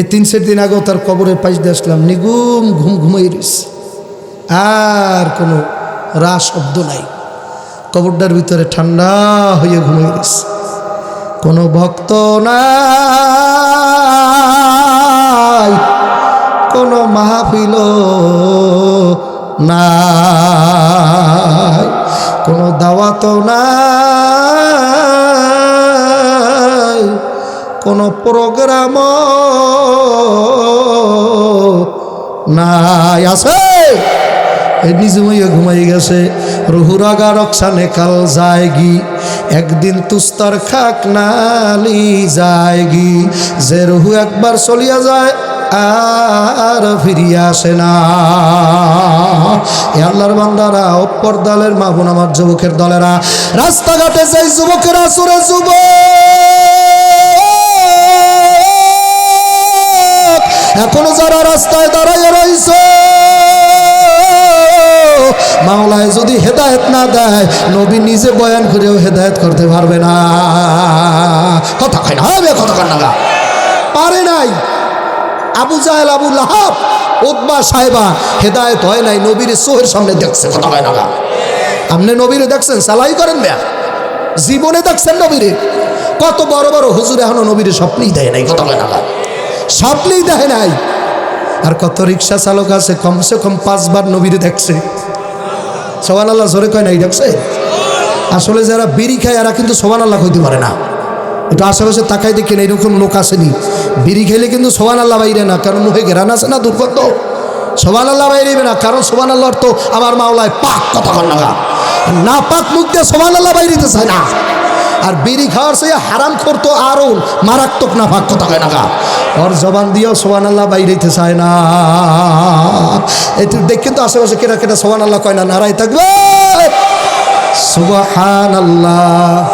এই তিন, চার দিন আগেও তার কবরের পাশ দিয়ে আসলাম। নিগুম, ঘুম ঘুমাই রয়েছে আর কোনো রা শব্দ নাই। কবরটার ভিতরে ঠান্ডা হয়ে ঘুমাই রয়েছে কোনো ভক্ত নাই, কোনো মাহফিল নাই, কোনো দাওয়াত নাই। কোনো প্রোগ্রাম নাই। আছে? ঘুমাই গেছে। রুহুরাগা রক্ষানে কাল যায়গি। একদিন তুস্তার খাক নালি যায়গি। যে রুহু একবার চলিয়া যায়, আর ফিরিয়া আসে না। আল্লাহর বান্দারা অপ্পর দলের মা বোন, আমার যুবকের দলেরা, রাস্তাঘাটে যাই যুবকেরা, সুরে যুবক! এখনও যারা রাস্তায় দাঁড়াইয়া রইছে, মাওলায় যদি হেদায়েত না দেয়, নবী নিজে বয়ান করেও হেদায়ত করতে পারবে না। কথা কয় না হবে কথা কয় না পারে নাই। আবু জাহেল, আবু লাহাব উদ্বা সাহেবা, হেদায়ত হয় নাই, নবীর সোহের সামনে দেখছে, কথা কয় না আপনি নবীরে দেখছেন, সালাই করেন মেয়া জীবনে দেখছেন নবীরে? কত বড় বড় হুজুর এখনও নবীরে স্বপ্নই দেয় নাই, কথা কয় না। স্বপ্নেই দেয় নাই। আর কত রিক্সা চালক আছে, কমসে কম পাঁচবার নবীরে দেখছে। সোহান আল্লাহ জোরে কয় নাই দেখছে? আসলে যারা বিড়ি খায়, এরা কিন্তু সোহান আল্লাহ কইতে পারে না। একটু আশেপাশে তাকাই দেখেন এইরকম লোক আসেনি। বিড়ি খেলে কিন্তু সোহান আল্লাহ বাইরে না, কারণ মুখে ঘেরান আছে না, দুর্গন্ধ? সোহান আল্লাহ বাইরে না, কারণ সোহান আল্লাহর তো আমার মাওলায় পাক কথা না না পাক মুখ দিয়ে সোহান আল্লাহ বাইরিতে চায় না। আর বিড়ি খাওয়ার সে হারাম করতো আরও মারাত্মক না ভাগ কথা না গা। ওর জবান দিয়েও সোহান আল্লাহ বাইরেতে চায় না। তুই দেখ কিন্তু আশেপাশে কেটা কেটা সোহান আল্লাহ কয় না নারাই থাকবে। সুবাহান আল্লাহ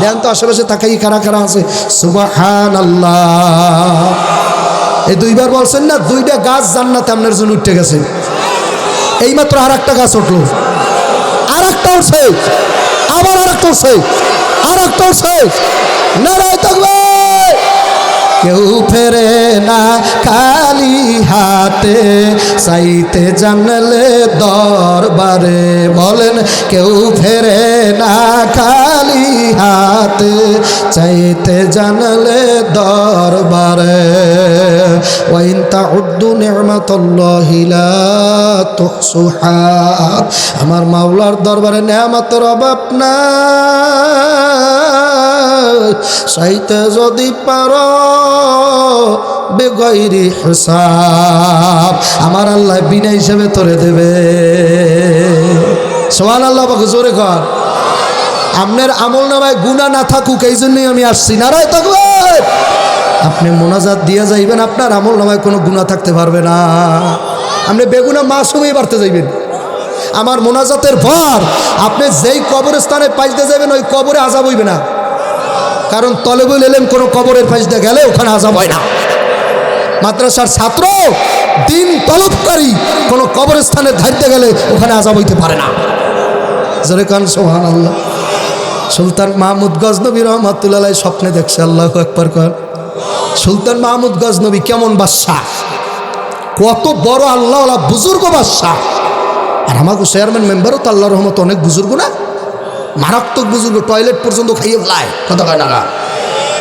দেন তো আশেপাশে তাকাই কারা কারা আছে। সুবাহান আল্লাহ এই দুইবার বলছেন না, দুইটা গাছ জান্নাতে আপনার জন্য উঠে গেছে। এইমাত্র আর একটা গাছ উঠল। আর একটা উঠছে। আবার আর একটা উঠছে আর একটা উঠছে নারায় থাকবে। কেউ ফেরে না খালি হাতে চাইতে জানলে দরবারে বলেন, কেউ ফেরে না খালি হাতে, চাইতে জানলে দরবারে। আমার মাওলার দরবারে নেয়ামতের অভাব নাই। চাইতে যদি পার, বেগৈরি হিসাব। আমার আল্লাহ বিনা হিসেবে তোরে দেবে। সোহান আল্লাহ বাকে জোরে কর। আপনার আমল নামায় গুণা না থাকুক এই জন্যই আমি আসছি। নারায় থাকবে আপনি মোনাজাত দিয়ে যাইবেন, আপনার আমল নামায় কোনো গুণা থাকতে পারবে না। আপনি বেগুনা মাসুমই বাড়তে যাইবেন। আমার মোনাজাতের পর আপনি যেই কবরস্থানে পাইতে যাবেন ওই কবরে আজাব হইবে না। কারণ তলেবুল এলেম কোনো কবরের পাইতে গেলে ওখানে আজাব হয় না। মাদ্রাসার ছাত্র দিন তলবকারী কোনো কবরস্থানে ধারতে গেলে ওখানে আজাব হইতে পারে না। জোরে কান সোহান আল্লাহ সুলতান মাহমুদ গজনবী রহমাতুল্লাহ স্বপ্নে দেখছে, আল্লাহ একবার কর। সুলতান মাহমুদ গজনবী কেমন বাদশাহ? কত বড় আল্লাহ বুজুর্গ বাদশাহ। আর আমাকে চেয়ারম্যান মেম্বারও তো আল্লাহ রহমত অনেক বুজুর্গ না? মারাত্মক বুজুর্গ টয়লেট পর্যন্ত খাইয়ে ফেলায়। কথা কয় না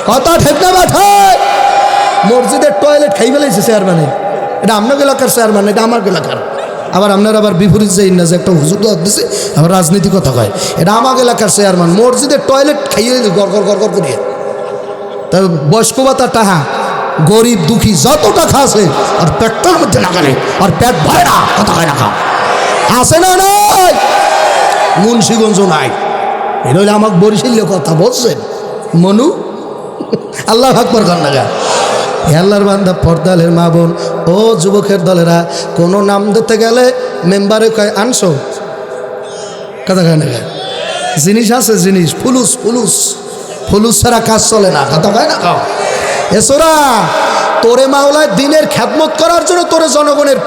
কথা ঠিক না বাঠায় মসজিদের টয়লেট খাই ফেলাইছে চেয়ারম্যানের এটা আপনার এলাকার চেয়ারম্যান এটা আমার এলাকার। আবার আপনার আবার বিপরীত যাই না যে একটা হুজুর দাওয়াত দিছে আবার রাজনীতি কথা কয়। এটা আমার এলাকার চেয়ারম্যান মসজিদের টয়লেট খাইয়ে গড় গড় গড় গড় করিয়ে। তা বয়স্ক ভাতা টাহা গরিব দুঃখী যত টাকা আছে আর পেটটার মধ্যে লাগালে আর পেট ভরে না। কথা কয় না খা আছে না নাই? মুন্সিগঞ্জ নাই। এটা হইলে আমাকে বরিশাল্য কথা বলছেন। মনু, আল্লাহ আকবর লাগা হে আল্লাহর বান্দা, পর্দালের মা বোন, ও যুবকের দলেরা, কোনো নাম দিতে গেলে মেম্বারে কয়, আনছো? কথা কয় না জিনিস আছে জিনিস, ফুলুস ফুলুস। ফুলুস ছাড়া কাজ চলে না, কথা কয় না খাও এসোরা তোরে মাওলায় দিনের খ্যাতমত করার জন্য তোরে জনগণের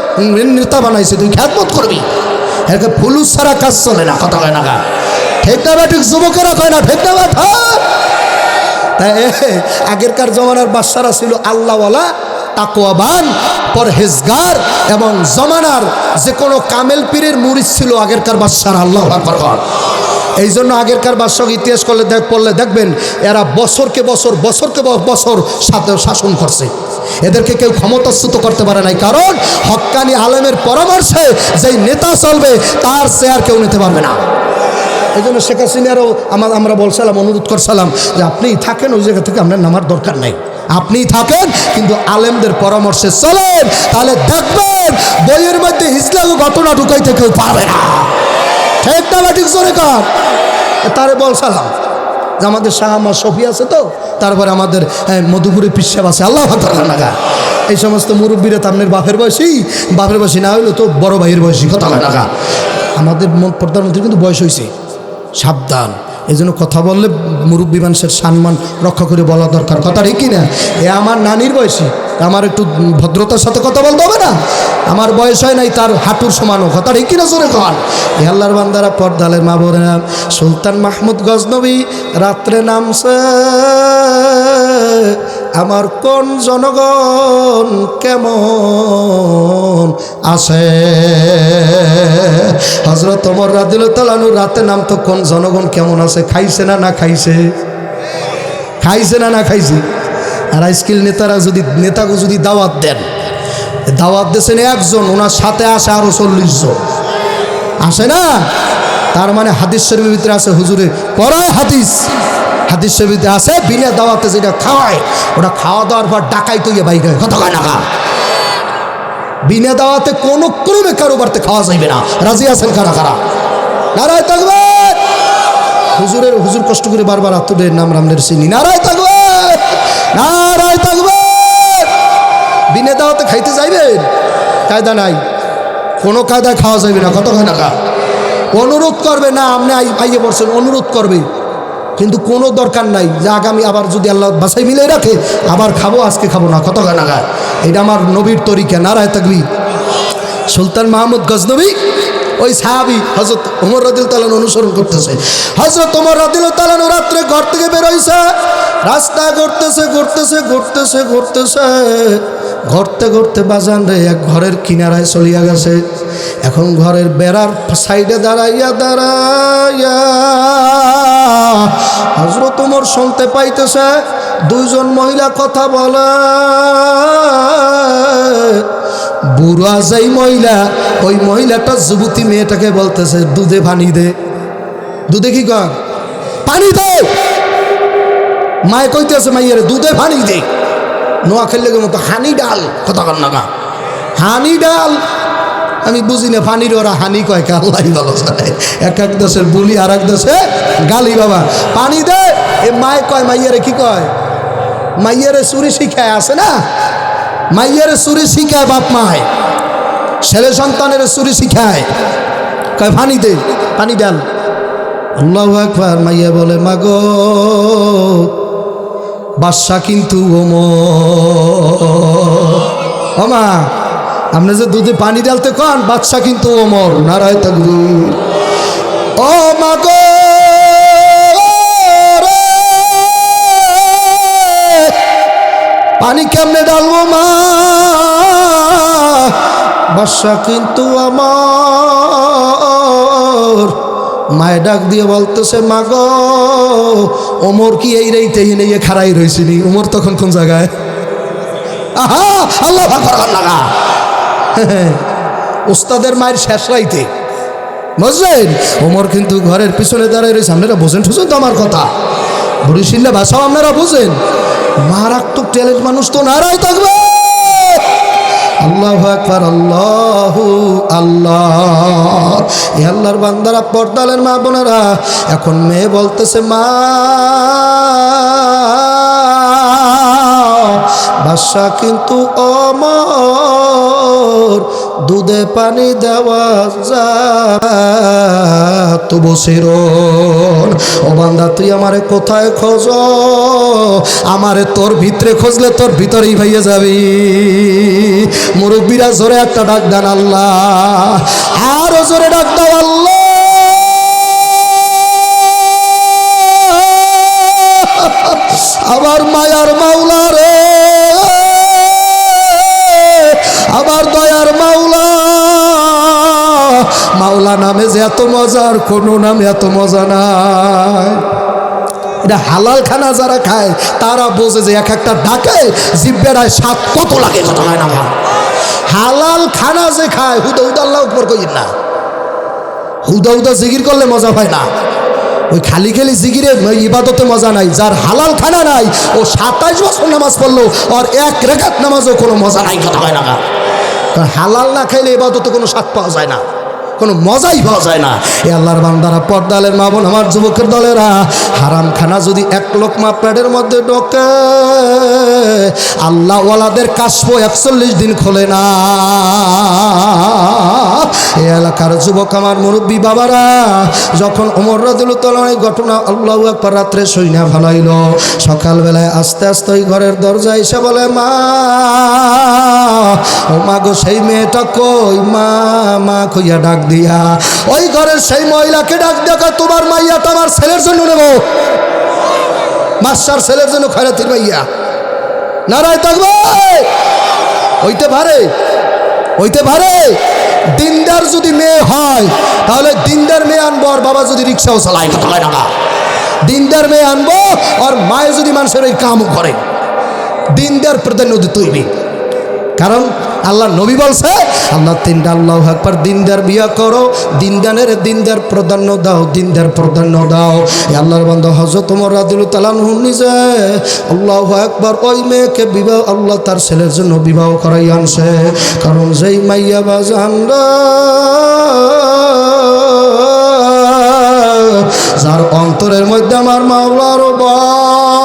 নেতা বানাইছে, তুই খ্যাতমত করবি? একে ফুলুস ছাড়া কাজ চলে না, কথা কয় না গা। ঠিক যুবকেরা কয় না ব্যাটা তাই আগেরকার জমানার বাচ্চারা ছিল আল্লাহওয়ালা তাকোয়াবান পরহেজগার এবং জমানার যে কোনো কামেল পীরের মুরিদ ছিল আগেরকার বাচ্চারা আল্লাহ এই জন্য আগেরকার বাদশাহ ইতিহাস করলে দেখ, পড়লে দেখবেন, এরা বছরকে বছর বছরকে বছর শাসন করছে। এদেরকে কেউ ক্ষমতাচ্যুত করতে পারে নাই, কারণ হক্কানি আলেমের পরামর্শে যেই নেতা চলবে, তার চেয়ার কেউ নিতে পারবে না। এই জন্য শেখ হাসিনারও আমার আমরা বলছিলাম, অনুরোধ করছিলাম যে আপনি থাকেন, ওই জায়গা থেকে আপনার নামার দরকার নেই। আপনি থাকেন, কিন্তু আলেমদের পরামর্শে চলেন, তাহলে দেখবেন বইয়ের মধ্যে ইসলাম ঘটনা ঢুকাইতে কেউ পারবে না। ঠিক না ঠিক, জোরে কর তারে বলছিলাম যে আমাদের শাহ আমার সফি আছে তো, তারপরে আমাদের মধুপুরে পিসাব আছে, আল্লাহ লাগা এই সমস্ত মুরব্বীরা তো আপনার বাপের বয়সী বাপের বয়সী না হইলে তো বড় ভাইয়ের বয়সী, কথা লাগা আমাদের মন- প্রধানমন্ত্রী কিন্তু বয়স হয়েছে সাবধান। এই জন্য কথা বললে মুরব্বী মানুষের সম্মান রক্ষা করে বলা দরকার। কথা ঠিক না এ আমার নানির বয়সী। আমার একটু ভদ্রতার সাথে কথা বলতে হবে না? আমার বয়স হয় নাই, তার হাঁটুর সমানও। কথা কিনা জোরে কন? এ আল্লাহর বান্দারা পর্দালের মা বোনেরা, সুলতান মাহমুদ গজনবী, রাত্রে নামছে। আমার কোন জনগণ কেমন আছে? হজরত তোমার রাদিল তালানু রাতে নাম তো কোন জনগণ কেমন আছে? খাইছে না না খাইছে? খাইছে না না খাইছে? আর আইসকিল নেতারা যদি নেতাকে যদি দাওয়াত দেন, দাওয়াত দিয়েছেন একজন, ওনার সাথে আসে আরও চল্লিশ জন। আসে না? তার মানে হাদিস শরীফের ভিতরে আছে হুজুরে পড়ায় হাদিস। হাদিস ভিতরে আছে, বিনা দাওয়াতে যেটা খাওয়ায়, ওটা খাওয়া দাওয়ার পর ডাকাই তো বাইর হয়। কয় টাকা বিনা দাওয়াতে কোনো ক্রমে কারও বাড়তে খাওয়া যাইবে না। রাজি আছেন কারা কারা? নারায় থাকবে হুজুরের, হুজুর কষ্ট করে বারবার আত্মদের নাম রামদের চিনি। নারায় থাকবে নারায় থাকবে বিনা দাওয়াতে খাইতে যাইবেন কায়দা নাই। কোনো কায়দায় খাওয়া যাবে না। কত টাকা অনুরোধ করবে, না, আপনি আই আইয়ে পড়ছেন, অনুরোধ করবে। কিন্তু কোনো দরকার নাই। যে আগামী আবার যদি আল্লাহ বাসাই মিলে রাখে, আবার খাব, আজকে খাব না। কত খায় টাকা এটা আমার নবীর তরিকা, নারায় থাকবি সুলতান মাহমুদ গজনবী, ওই সাহাবি হজরত ওমর রাদিল তালান অনুসরণ করতেছে। হজরত ওমর রাদিল তালান রাত্রে ঘর থেকে বেরোইছে। রাস্তা ঘুরতেছে ঘুরতেছে ঘুরতেছে ঘুরতেছে। ঘুরতে ঘুরতে বাজান রে, এক ঘরের কিনারায় চলিয়া গেছে। এখন ঘরের বেড়ার সাইডে দাঁড়াইয়া দাঁড়াইয়া। হজরত ওমর শুনতে পাইতেছে, দুইজন মহিলা কথা বলে। বুড়া যাই মহিলা, ওই মহিলাটা যুবতী মেয়েটাকে বলতেছে, দুধে পানি দে। দুধে কি কর পানি দে। মায়ে কইতেছে, মাইয়ের, দুধে পানি দে। নোয়া খেললে মতো, হানি ডাল। কথা কর না। হানি ডাল। আমি বুঝি না পানির ওরা হানি কয় আল্লাহ ভালো জানে। এক এক দেশের বুলি আর এক দেশে গালি বাবা। পানি দে। এ, মায় কয়, মাইয়ারে কি কয়? মাইয়ারে চুরি শিখায়, আছে না? মাইয়ের চুরি শিখায় বাপ মায়। ছেলে সন্তানের চুরি শিখায়। কয় পানি দে, পানি ডাল। আল্লাহ একবার মাইয়া বলে, মাগো, বাদশা কিন্তু ওমা আপনি যে দুধে পানি ডালতে কন, বাদশা কিন্তু ওমর, নারায় থাকবি ও মাগো। পানি কেমনে ডালবো মা? বাসা কিন্তু আমার মায়ে ডাক দিয়ে বলতেছে, মা গো, ওমর কি এই রেইতে নিয়ে খাড়াই রয়েছিনি ওমর তখন কোন জায়গায়? আহা, আল্লাহ লাগা ওস্তাদের মায়ের শেষ রাইতে। বুঝলেন? ওমর কিন্তু ঘরের পিছনে দাঁড়ায় রয়েছে। আপনারা বোঝেন ঠুছেন তো আমার কথা? বরিশিল্লা ভাষাও আপনারা বোঝেন? মারাত্মক ট্যালেন্ট মানুষ তো নারায় থাকবে। আল্লাহ একবার আল্লাহ আল্লাহ। এ আল্লাহর বান্দারা পর্দালের মা বোনেরা, এখন মেয়ে বলতেছে, মা বাসা কিন্তু অমর, দুধে পানি দেওয়া তো বসির ও বান্দা, তুই আমারে কোথায় খোঁজ? আমারে তোর ভিতরে খুঁজলে তোর ভিতরেই ভাইয়া যাবি। মুরব্বীরা জোরে একটা ডাক দেন আল্লাহ। আরও জোরে ডাক দাও আল্লাহ। আমার মায়ার নামে যে এত মজার, কোনো নামে এত মজা নাই। এটা হালাল খানা যারা খায়, তারা বোঝে যে এক একটা ডাকে জিব্বেরায় স্বাদ কত লাগে কত হয় না হালাল খানা যে খায় হুদা হুদা আল্লাহ উপর কইন না। হুদা হুদা জিগির করলে মজা হয় না। ওই খালি খালি জিগিরে ইবাদতে মজা নাই, যার হালাল খানা নাই, ও সাতাইশ বছর নামাজ পড়ল, আর এক রেখাত নামাজও কোনো মজা নাই কথা হয় না হালাল না খাইলে ইবাদতে কোনো স্বাদ পাওয়া যায় না। কোনো মজাই পাওয়া যায় না। এ আল্লাহর বান্দারা পর্দালের মা বোন, আমার যুবকের দলেরা হারাম খানা যদি এক লোকমা প্যাডের মধ্যে ঢোকে আল্লাহ ওয়ালাদের কাশবো একচল্লিশ দিন খোলে না। এ এলাকার যুবক আমার মুরব্বী বাবারা, যখন ওমর রাজুল তলায় ঘটনা, আল্লাহ একবার রাত্রে সইনা ভালাইল সকালবেলায় আস্তে আস্তে ওই ঘরের দরজায় এসে বলে, মা, ও মা গো, সেই মেয়েটা কই? মা মা কইয়া ডাক দিয়া। ওই ঘরের সেই মহিলাকে ডাক দেখা তোমার মাইয়াটা আমার ছেলের জন্য নেব। মাস্টার ছেলের জন্য খয়রাতির মাইয়া। নারায় থাকবে? হইতে পারে। হইতে পারে। দিনদার যদি মেয়ে হয়, তাহলে দিনদার মেয়ে আনব আর বাবা যদি রিক্সাও চালায় কত হয় টাকা দিনদার মেয়ে আনব আর মায়ে যদি মানুষের ওই কামও করে। দিনদার প্রাধান্য তৈরি কারণ আল্লাহ নবী বলছে, আল্লাহ তিনটা আল্লাহ একবার দিনদার বিয়া করো, দিনদানের দিনদার প্রাধান্য দাও, দিনদার প্রাধান্য দাও। আল্লাহর বান্ধব হজরত তোমার রাদিল তালান নিজে আল্লাহ একবার ওই মেয়েকে বিবাহ, আল্লাহ তার ছেলের জন্য বিবাহ করাই আনছে। কারণ যেই মাইয়া বাজান যার অন্তরের মধ্যে আমার মাওলার ভয়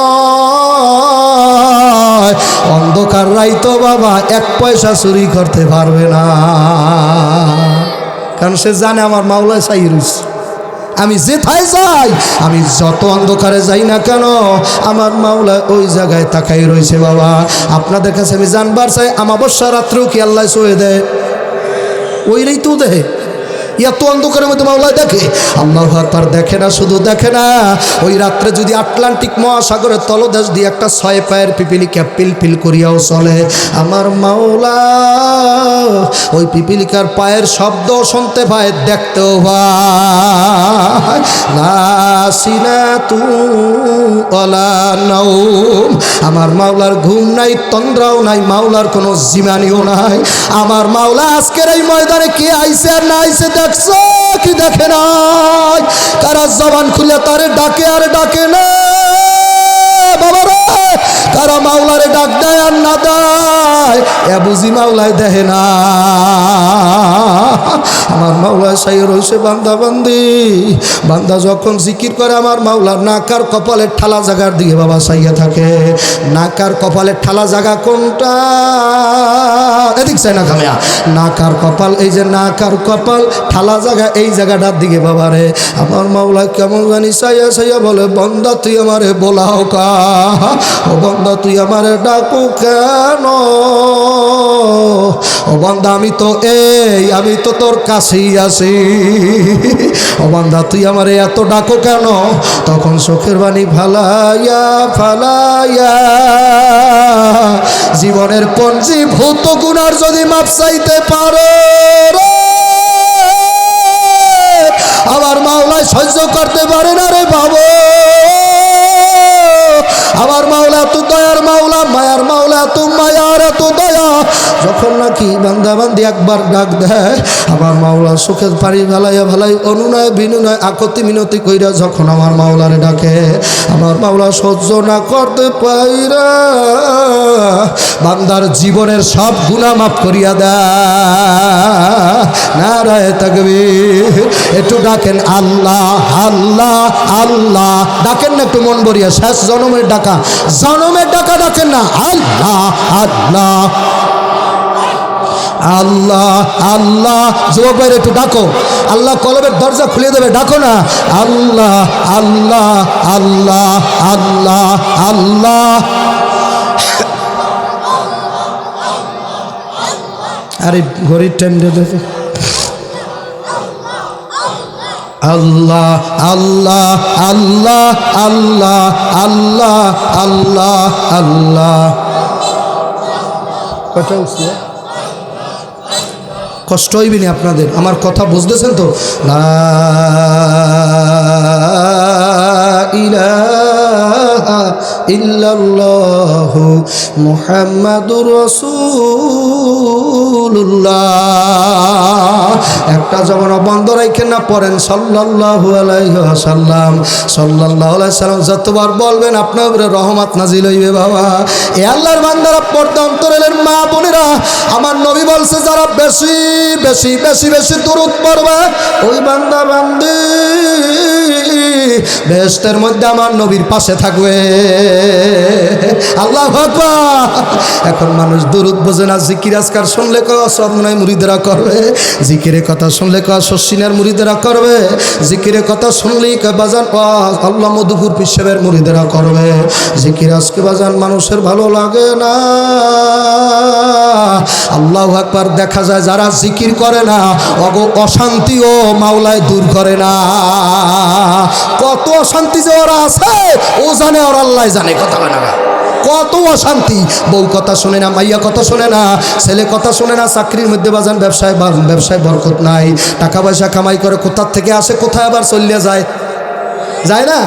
অন্ধকার রাইতো বাবা, এক পয়সা চুরি করতে পারবে না। কারণ সে জানে আমার মাওলায় চাই আমি যেথায় যাই, আমি যত অন্ধকারে যাই না কেন, আমার মাওলা ওই জায়গায় তাকাই রয়েছে বাবা। আপনাদের কাছে আমি জানবার চাই, আমাবস্যা রাত্রেও কি আল্লাহ সয়ে দেয়? ওইটাই তো দেয় এত অন্ধকারের মধ্যে মাওলা দেখে। আল্লাহ আকবার দেখে না, শুধু দেখে না। ওই রাত্রে যদি আটলান্টিক মহাসাগরের তলদেশ দিয়ে একটা ছয় পায়ের পিপিলিকা পিলপিল করিয়াও চলে, আমার মাওলা, ওই পিপিলিকার পায়ের শব্দ শুনতে পায় দেখতেও আমার মাওলার ঘুম নাই, তন্দ্রাও নাই, মাওলার কোনো জিমানিও নাই। আমার মাওলা আজকের এই ময়দানে কে আইছে আর না আইছে দেখছ কি দেখে নাই? কারা জবান খুলে তারে ডাকে আর ডাকে না। বাবা রে কারা মাওলারে ডাক দেয় আর না দেয়। এ বুঝি মাওলায় দেহে না। আমার মাওলায় সাই রয়েছে বান্দা বান্দি বান্দা যখন জিকির করে আমার মাওলা নাকার কপালের ঠালা জায়গার দিকে বাবা সাইয়া থাকে। নাকার কপালের ঠালা জাগা কোনটা? এদিক চাই না খামিয়া নাকার কপাল, এই যে নাকার কপাল, ঠালা জায়গা এই জায়গাটার দিকে বাবা রে। আমার মাওলা কেমন জানি সাইয়া সাইয়া বলে, বন্দা, তুই আমারে বোলাও কা? ও বন্দা তুই আমারে ডাকু কেন? ও বন্দা আমি তো এই আমি তো তোর কাছেই আছি। ও বন্দা তুই আমারে এত ডাকো কেন? তখন চোখের বাণী ফালাইয়া ফালাইয়া। জীবনের পঞ্জি ভূত গুণার যদি মাপ চাইতে পারো রে, আমার মাওলায় সহ্য করতে পারে না মায়ার মাওলা এত মায়ার যখন নাকি বান্দা বান্দি একবার ডাক দেয়, আমার মাওলা সুখের পাড়ি অনুনয় আকতি মিনতি কইরা যখন আমার মাওলারে ডাকে, আমার মাওলা সহ্য না করতে পাইরা, বান্দার জীবনের সব গুণা মাফ করিয়া দেয়। নারায় থাকবে একটু ডাকেন, আল্লাহ আল্লাহ আল্লাহ। ডাকেন না একটু মন বরিয়া শেষ জনমের ডাকা। জনমের ডাকা ডাকেন না, আল্লাহ আল্লাহ। আল্লাহ আল্লাহ আল্লাহ যুবক ভাইয়ের একটু ডাকো। আল্লাহ কলবের দরজা খুলে দেবে, ডাকো না। আল্লাহ আল্লাহ আল্লাহ আল্লাহ আল্লাহ। আরে ঘড়ির টাইম দিয়ে আল্লাহ আল্লাহ আল্লাহ আল্লাহ আল্লাহ আল্লাহ আল্লাহ। উঠছে? কষ্ট হইবে না আপনাদের। আমার কথা বুঝতেছেন তো? না ইল্লাল্লাহু মুহাম্মাদুর একটা জমানো বন্ধ রাখেন না, পড়েন সাল্লাল্লাহু আলাইহি ওয়াসাল্লাম। সাল্লাল্লাহু সাল্লাম যতবার বলবেন, আপনার উপরে রহমত নাজিল হইবে বাবা। এ আল্লাহর বান্দারা পর্দা অন্তরের মা বোনেরা, আমার নবী বলছে, যারা বেশি বেশি বেশি বেশি দূরত পড়বে, ওই বান্দা বান্দি বেহেশতের মধ্যে আমার নবীর পাশে থাকবে। আল্লাহ এখন মানুষ দূরত বোঝে না, জিকির আজকার শুনলে কয় সরমনায় মুড়িদেরা করবে। জিকিরে কথা শুনলে কয় শশিনের মুড়িদেরা করবে। জিকিরে কথা শুনলেই কয়, বাজান আল্লাহ মধুপুর পিসেবের মুড়িদেরা করবে। জিকির আজকে বাজান, মানুষের ভালো লাগে না। আল্লাহ একবার দেখা যায় যারা জিকির করে না, অগ অশান্তিও মাওলায় দূর করে না। কত অশান্তি যে ওরা আছে, ও জানে, ওর আল্লাহ জানে, কথা না কত অশান্তি। বউ কথা শোনে না, মাইয়া কথা শোনে না, ছেলে কথা শোনে না, চাকরির মধ্যে বাজান, ব্যবসায় ব্যবসায় বরকত নাই। টাকা পয়সা কামাই করে কোথার থেকে আসে, কোথায় আবার চলিয়ে যায়? যায় না?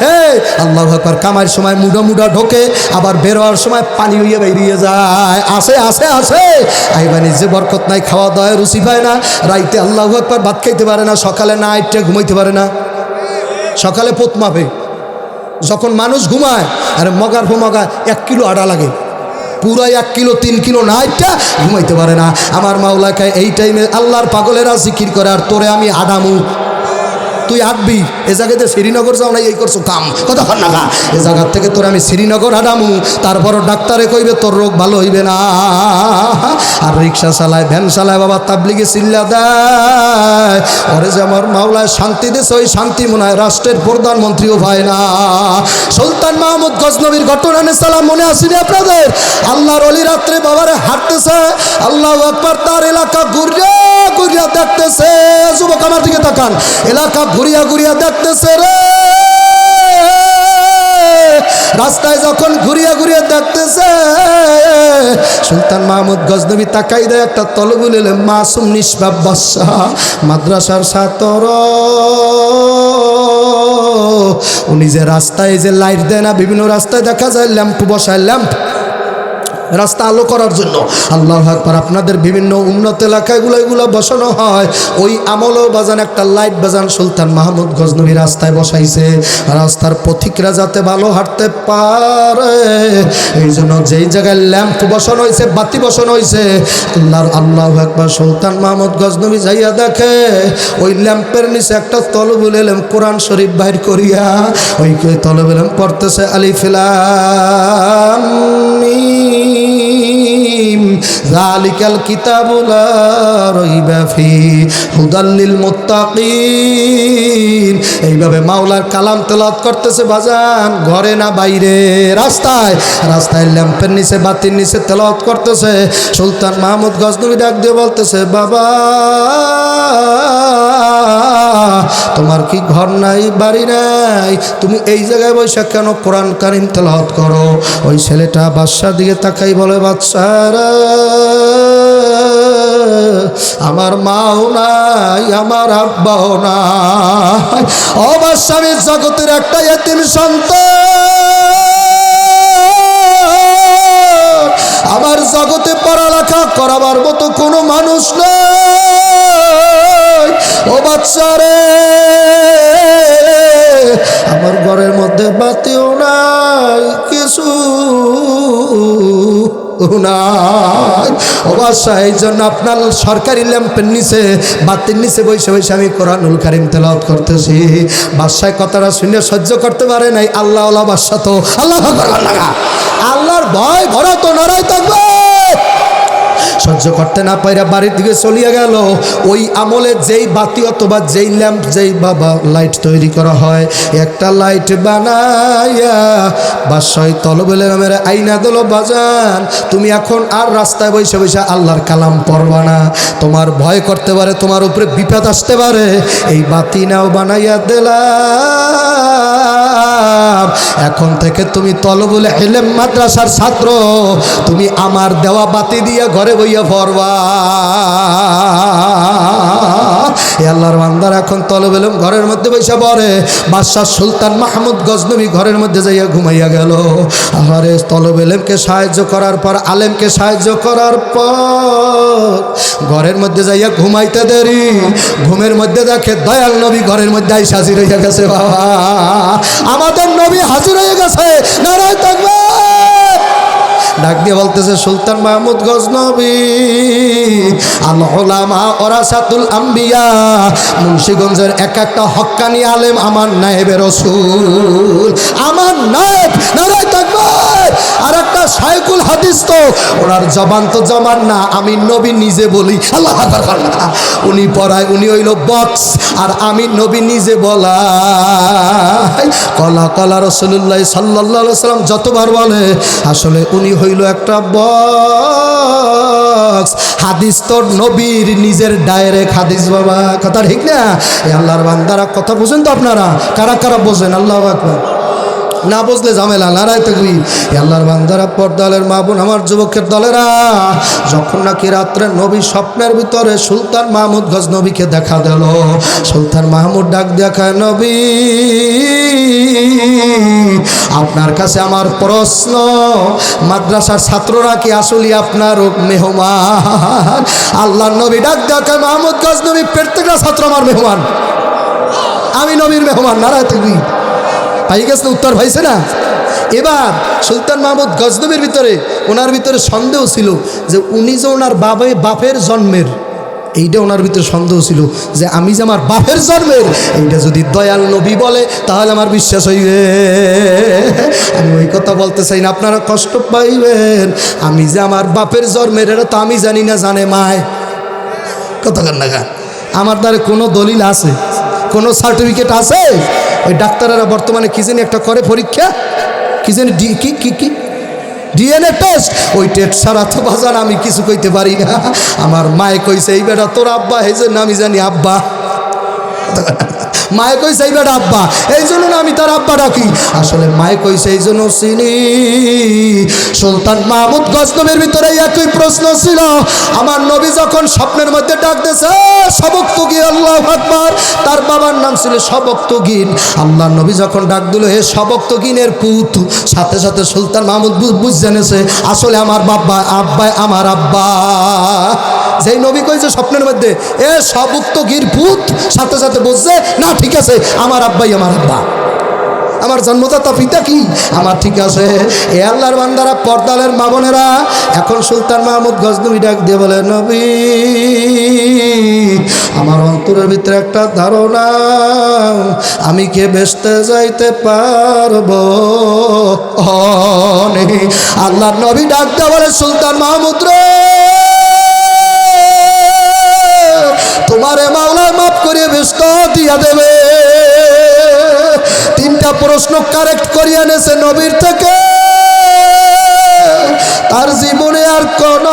এই, আল্লাহ আকবার কামার সময় মুডা মুডা ঢোকে, আবার বেরোয়ার সময় পানি হইয়ে বেরিয়ে যায়। আসে আসে আসে। আই আইবানি যে বরকত নাই, খাওয়া দাওয়ায় রুচি পায় না। রাইতে আল্লাহ আকবার ভাত খাইতে পারে না, সকালে না আইটে ঘুমাইতে পারে না। সকালে পোত মাপে। যখন মানুষ ঘুমায়, আর মগার মগা এক কিলো আডা লাগে। পুরো এক কিলো, তিন কিলো না এটা ঘুমাইতে পারে না। আমার মাওলাকে এই টাইমে আল্লাহর পাগলেরা জিকির করে, আর তোরে আমি আডামু তুই আঁকবি এ জায়গাতে শ্রীনগর যাও না এই করছ কাম কর না গা। এ জায়গার থেকে তোর আমি শ্রীনগর হারামু তারপর ডাক্তারে কইবে, তোর রোগ ভালো হইবে না। আর রিক্সা চালায়, ভ্যান চালায়, বাবা, তাবলিগে চিল্লা দেয়। ওরে যে আমার মাওলায় শান্তি দেশে ওই শান্তি মনে হয় রাষ্ট্রের প্রধানমন্ত্রীও পায় না। সুলতান মাহমুদ গজনবীর ঘটনা সালাম মনে আসেনি আপনাদের? আল্লাহর অলি রাত্রে বাবারে হাঁটতেছে। আল্লাহ আকবার, তার এলাকা ঘুরিয়া ঘুরিয়া দেখতেছে। যুবক আমার দিকে তাকান। এলাকা ঘুরিয়া ঘুরিয়া দেখতেছে রে। রাস্তায় যখন ঘুরিয়া ঘুরিয়া দেখতেছে, সুলতান মাহমুদ গজনবী তাকাই দেয় একটা তলবুল এলে মাসুম নিষ্পাপ বাদশা মাদ্রাসার ছাত্র। উনি যে রাস্তায় যে লাইট দেয় না, বিভিন্ন রাস্তায় দেখা যায়, ল্যাম্প বসায়, ল্যাম্প। রাস্তা আলো করার জন্য। আল্লাহ আকবার, আপনাদের বিভিন্ন উন্নত এলাকাগুলো এগুলো বসানো হয়। ওই আমলও বাজান একটা লাইট বাজান সুলতান মাহমুদ গজনবী রাস্তায় বসাইছে। রাস্তার পথিকরা যাতে ভালো হাঁটতে পারে। এই জন্য যেই জায়গায় ল্যাম্প বসানো হয়েছে, বাতি বসানো হয়েছে, আল্লাহর আল্লাহ একবার সুলতান মাহমুদ গজনবী যাইয়া দেখে, ওই ল্যাম্পের নিচে একটা তলবুল এলেম কোরআন শরীফ বাইর করিয়া, ওই তলবুল এলেম পড়তেছে আলিফিলাম মিম যালিকাল কিতাবুল রাইবা ফি হুদাল্লিল মুত্তাকিন। এইভাবে মাওলার কালাম তেলাওয়াত করতেছে বাজান, ঘরে না বাইরে, রাস্তায়। রাস্তায় ল্যাম্পের নিচে, বাতির নিচে তেলাওয়াত করতেছে। সুলতান মাহমুদ গজনবী ডাক দিয়ে বলতেছে, বাবা তোমার কি ঘর নাই, বাড়ি নাই? তুমি এই জায়গায় বসে কেন কোরআন কারিম তেলাওয়াত করো? ওই ছেলেটা বাদশার দিকে তাকাই বলে বাচ্চারা আমার মাও নাই, আমার আব্বাও নাই। অবাস্বামীর জগতের একটা এতিম সন্তান। আমার জগতে পড়ালেখা করাবার মতো কোনো মানুষ নেই। ও বাচ্চারে, আমার ঘরের মধ্যে বাতিও নাই, কিছু এই জন্য আপনার সরকারি ল্যাম্পের নিচে, বাতির নিচে বসে বসে আমি কোরআনুল কারিম তেলাওয়াত করতেছি। বাদশায় কথাটা শুনে সহ্য করতে পারে নাই আল্লাহ আল্লাহ বাদশা তো। আল্লাহ আল্লাহর ভয় ভরা তো নারায় সহ্য করতে না পাইরা বাড়ির দিকে চলিয়া গেল। ওই আমলে যেই বাতি অথবা যেই ল্যাম্প, যেই বাবা লাইট তৈরি করা হয়, একটা লাইট বানাইয়া বাসায় তলবেলে নামের আইনা দিল, বাজান, তুমি এখন আর রাস্তায় বসে বসে আল্লাহর কালাম পড়বা না। তোমার ভয় করতে পারে, তোমার উপরে বিপদ আসতে পারে। এই বাতি নাও বানাইয়া দিলাম এখন থেকে তুমি তলবুলে এলেম মাদ্রাসার ছাত্র। তুমি আমার দেওয়া বাতি দিয়ে ঘরে বইয়া পড়বা। এ আল্লাহর বান্দার এখন তলবেলম ঘরের মধ্যে বসে পড়ে। বাদশাহ সুলতান মাহমুদ গজনবী ঘরের মধ্যে যাইয়া ঘুমাইয়া গেল। আহারে তলবেলেমকে সাহায্য করার পর, আলেমকে সাহায্য করার পর ঘরের মধ্যে যাইয়া ঘুমাইতে দেরি। ঘুমের মধ্যে দেখে দয়াল নবী ঘরের মধ্যে আইসা হাজির হইয়া গেছে। বাবা, আমাদের নবী হাজির হয়ে গেছে। নারায় থাকবে ডাক দিয়ে বলতেছে, সুলতান মাহমুদ গজনবী আল ওলামা আম্বিয়া, মুন্সীগঞ্জের এক একটা হক্কানি আলেম, আমার নায়েবের রসুল, আমার নায়েব, নারায় থাকবে আর একটা সাইকুল হাদিস তো, ওনার জবান তো জমান না, আমি নবী নিজে বলি। আল্লাহ উনি পড়ায়, উনি হইল বক্স, আর আমি নবী নিজে বলা। কলা কলা রসুল্লাহ সাল্লাহ সাল্লাম যতবার বলে, আসলে উনি হইল একটা বক্স। হাদিস তোর নবীর নিজের ডাইরেক্ট হাদিস, বাবা। কথা ঠিক না? এই আল্লাহর বান্দারা কথা বুঝেন তো আপনারা? কারা কারা বোঝেন? আল্লাহ আকবার। না বুঝলে ঝামেলা লড়াই থাকবি আল্লাহর বান্দারা পর্দালের মা বোন, আমার যুবকের দলেরা, যখন নাকি রাত্রে নবী স্বপ্নের ভিতরে সুলতান মাহমুদ গজ নবীকে দেখা দিল, সুলতান মাহমুদ ডাক দেখায় নবী, আপনার কাছে আমার প্রশ্ন, মাদ্রাসার ছাত্ররা কি আসলে আপনার মেহমান? আল্লাহ নবী ডাক দেখায় মাহমুদ গজ নবী প্রত্যেকটা ছাত্র আমার মেহমান। আমি নবীর মেহমান, নারায় থাকবি পাই গেছে উত্তর পাইছে না? এবার সুলতান মাহমুদ গজনবীর ভিতরে ওনার ভিতরে সন্দেহ ছিল যে উনি যে ওনার বাবে, বাপের জন্মের, এইটা ওনার ভিতরে সন্দেহ ছিল যে আমি যে আমার বাপের জন্মের, এইটা যদি দয়াল নবী বলে, তাহলে আমার বিশ্বাস হইবে। আমি ওই কথা বলতে চাই না, আপনারা কষ্ট পাইবেন। আমি যে আমার বাপের জন্মের, এটা তো আমি জানি না, জানে মায়। কথা কান না আমার দ্বারা কোনো দলিল আছে? কোনো সার্টিফিকেট আছে? ওই ডাক্তারেরা বর্তমানে কি জানি একটা করে পরীক্ষা? কি জানি ডি কি কি কি? DNA test? ওই টেস্ট ছাড়া তো বাজার আমি কিছু কইতে পারি না। আমার মায়ে কইছে, এই বেটা তোর আব্বা জন্য আমি জানি আব্বা। মায়ে এই বেটা আব্বা, এই জন্য না আমি তার আব্বা ডাকি। আসলে মায়ে কইছে, এই জন্য চিনি। সুলতান মাহমুদ গজনবের ভিতরে একই প্রশ্ন ছিল। আমার নবী যখন স্বপ্নের মধ্যে ডাক দিয়েছে, সবক তুগিন আল্লাহ আকবার। তার বাবার নাম ছিল সবক তুগিন আল্লাহ নবী যখন ডাক দিল, হে সবক তুগিনের পুত। সাথে সাথে সুলতান মাহমুদ বুঝ জেনেছে আসলে আমার বাবা, আব্বাই আমার আব্বা। যেই নবী কইছে স্বপ্নের মধ্যে, এ সবুক্ত গির ভূত সাথে সাথে বুঝছে না, ঠিক আছে, আমার আব্বাই আমার আব্বা। আমার জন্মদাতা পিতা কি? আমার ঠিক আছে। এ আল্লাহর বান্দারা, পর্দালের মা বোনেরা, এখন সুলতান মাহমুদ গজনবী ডাক দিয়ে বলে, নবী, আমার অন্তরের ভিতরে একটা ধারণা, আমি কে বেসতে যাইতে পারব। আল্লাহর নবী ডাক দিয়ে বলে, সুলতান মাহমুদ রে তোমারে মাওলায় মাফ করিয়ে ব্যস্ত দিয়া দেবে। তিনটা প্রশ্ন কারেক্ট করিয়ে এনেছে নবীর থেকে। তার জীবনে আর কোন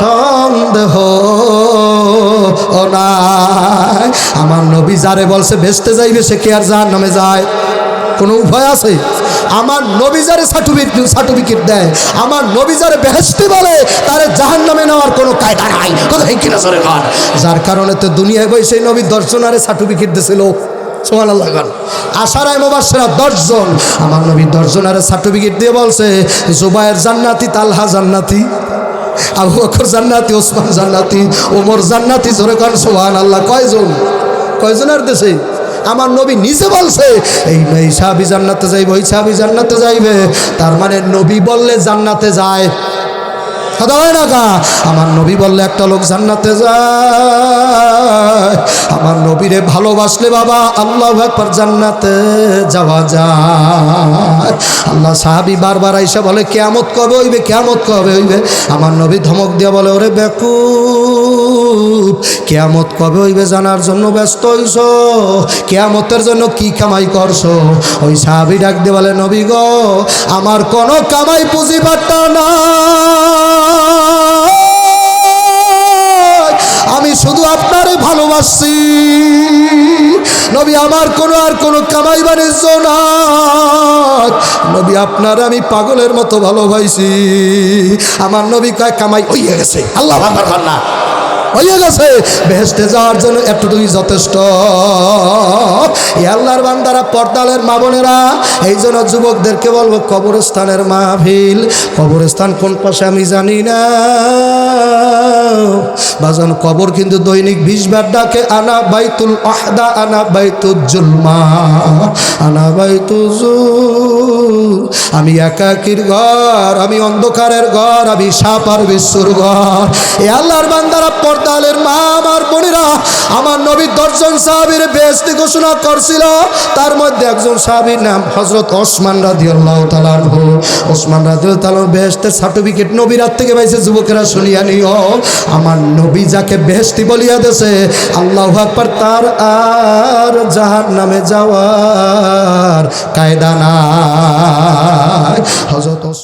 সন্দেহ নাই। আমার নবী যারে বলছে ভেস্তে যাইবে সে কে আর যার নামে যায়? কোনো উপায় আছে? আমার নবীজারে সার্টিফিকেট সার্টিফিকেট দেয়। আমার নবীজারে বেহেস্তি বলে, তারে জাহান নামে নেওয়ার কোনো কায়দা নাই। যার কারণে তো দুনিয়ায় বই সেই নবী দর্শনারে সার্টিফিকেট দিয়েছিল নবী দিয়ে বলছে জান্নাতি, তালহা জান্নাতি ওমর জান্নাতি, জোরে খান আল্লাহ কয়জন? কয়জনের দেশে? আমার নবী নিজে বলছে, এই এই সাহাবি জান্নাতে যাইবে ওই সাহাবি জান্নাতে যাইবে। তার মানে নবী বললে জান্নাতে যায়। কথা হয় না কা আমার নবী বললে, একটা লোক জান্নাতে যায়। আমার নবীরে ভালোবাসলে বাবা, আল্লাহ একবার জান্নাতে যাওয়া যায়। আল্লাহ সাহাবি বারবার আইসা বলে, কেয়ামত কবে হইবে? কেয়ামত কবে হইবে? আমার নবী ধমক দিয়ে বলে, ওরে বেকু কেয়ামত কবে হইবে জানার জন্য ব্যস্ত হইছ? কেয়ামতের জন্য কি কামাই করছ? ওই সাহাবি ডাক দিয়ে বলে, নবী গো, আমার কোনো কামাই পুঁজি বাট্টা না আমি শুধু আপনারে ভালোবাসি। নবী, আমার কোনো আর কোনো কামাই বাণিজ্য না নবী, আপনার আমি পাগলের মতো ভালোবাসি। আমার নবী কয়, কামাই হইয়া গেছে। আল্লাহ আমার না হয়ে গেছে। বেহেস্টে যাওয়ার জন্য এতটুকুই যথেষ্ট। এই আল্লাহর বান্দারা পর্দালের মা বোনেরা, এই জন্য যুবকদেরকে বলব, কবরস্থানের মাহফিল, কবরস্থান কোন পাশে আমি জানি না। বাজান, কবর কিন্তু দৈনিক বিশ বার ডাকে, আনা বাইতুল আহদা, আনা বাইতুল জুলমা, আনা বাইতুল জুল। আমি একাকির ঘর, আমি অন্ধকারের ঘর, আমি সাপ আর বিশ্বর ঘর। এ আল্লাহর বান্দারা পর্দালের মা আমার বোনেরা, আমার নবী দর্শন সাহাবির বেস্তি ঘোষণা করছিল। তার মধ্যে একজন সাহাবির নাম হজরত ওসমান রাজি আল্লাহ ওসমান রাজি তালাহ বেহেস্তের সার্টিফিকেট নবীর হাত থেকে পাইছে, যুবকেরা শুনিয়া নিও। আমার নবী যাকে বেহেস্তি বলিয়া দেছে আল্লাহ আকবার, তার আর জাহার নামে যাওয়ার কায়দা নাই। হজরত ওসমান